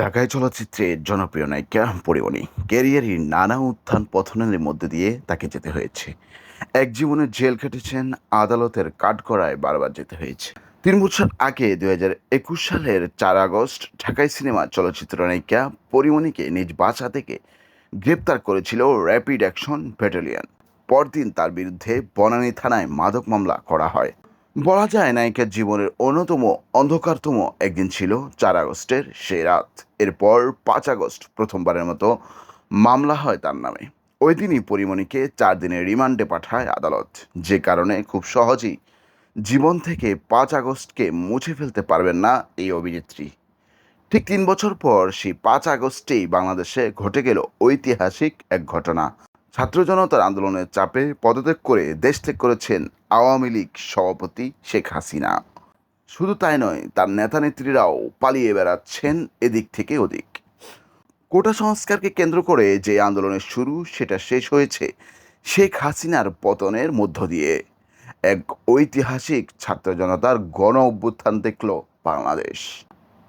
ঢাকায় চলচ্চিত্রে জনপ্রিয় নায়িকা পরিমণি। ক্যারিয়ারের নানা উত্থান পথনের মধ্যে দিয়ে তাকে যেতে হয়েছে। এক জীবনে জেল কেটেছেন আদালতের কাঠগড়ায় বারবার যেতে হয়েছে। তিন বছর আগে হাজার একুশ সালের চার আগস্ট ঢাকায় সিনেমা চলচ্চিত্র নায়িকা পরিমণিকে নিজ বাসা থেকে গ্রেপ্তার করেছিল র্যাপিড অ্যাকশন ব্যাটালিয়ন। পরদিন তার বিরুদ্ধে বনানী থানায় মাদক মামলা করা হয়। বলা যায় নায়িকার জীবনের অন্যতম অন্ধকারতম একদিন ছিল চার আগস্টের সেই রাত। এরপর পাঁচ আগস্ট প্রথমবারের মতো মামলা হয় তার নামে। ওই দিনই পরিমণিকে চার দিনের রিমান্ডে পাঠায় আদালত। যে কারণে খুব সহজেই জীবন থেকে পাঁচ আগস্টকে মুছে ফেলতে পারবেন না এই অভিনেত্রী। ঠিক তিন বছর পর সেই পাঁচ আগস্টেই বাংলাদেশে ঘটে গেল ঐতিহাসিক এক ঘটনা। ছাত্র জনতার আন্দোলনের চাপে পদত্যাগ করে দেশ ত্যাগ করেছেন আওয়ামী লীগ সভাপতি শেখ হাসিনা। শুধু তাই নয়, তার নেতা নেত্রীরাও পালিয়ে বেড়াচ্ছেন এদিক থেকে ওদিক। কোটা সংস্কারকে কেন্দ্র করে যে আন্দোলনের শুরু, সেটা শেষ হয়েছে শেখ হাসিনার পতনের মধ্য দিয়ে। এক ঐতিহাসিক ছাত্র জনতার গণ অভ্যুত্থান দেখল বাংলাদেশ।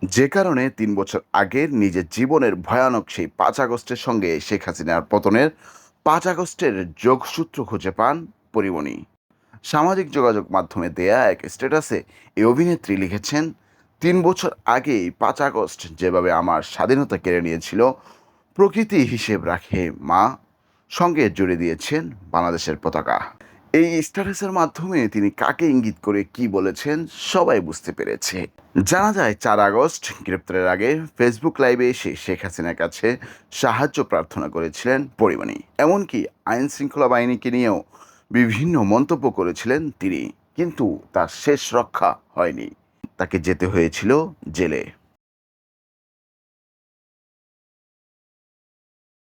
যে কারণে তিন বছর আগের নিজের জীবনের ভয়ানক সেই পাঁচ আগস্টের সঙ্গে শেখ হাসিনার পতনের পাঁচ আগস্টের যোগসূত্র খুঁজে পান পরিমণি। সামাজিক যোগাযোগ মাধ্যমে দেয়া এক স্ট্যাটাসে এই অভিনেত্রী লিখেছেন, তিন বছর আগেই পাঁচ আগস্ট যেভাবে আমার স্বাধীনতা কেড়ে নিয়েছিল, প্রকৃতি হিসেব রাখে মা, সঙ্গে জুড়ে দিয়েছেন বাংলাদেশের পতাকা। এই স্ট্যাটাসের মাধ্যমে তিনি কাকে ইঙ্গিত করে কি বলেছেন সবাই বুঝতে পেরেছে। জানা যায়, চার আগস্ট, গ্রেপ্তারের আগে ফেসবুক লাইভে এসে শেখ হাসিনার কাছে সাহায্য প্রার্থনা করেছিলেন পরিমণি। এমনকি আইন শৃঙ্খলা বাহিনীকে নিয়েও বিভিন্ন মন্তব্য করেছিলেন তিনি। কিন্তু তার শেষ রক্ষা হয়নি। তাকে যেতে হয়েছিল জেলে।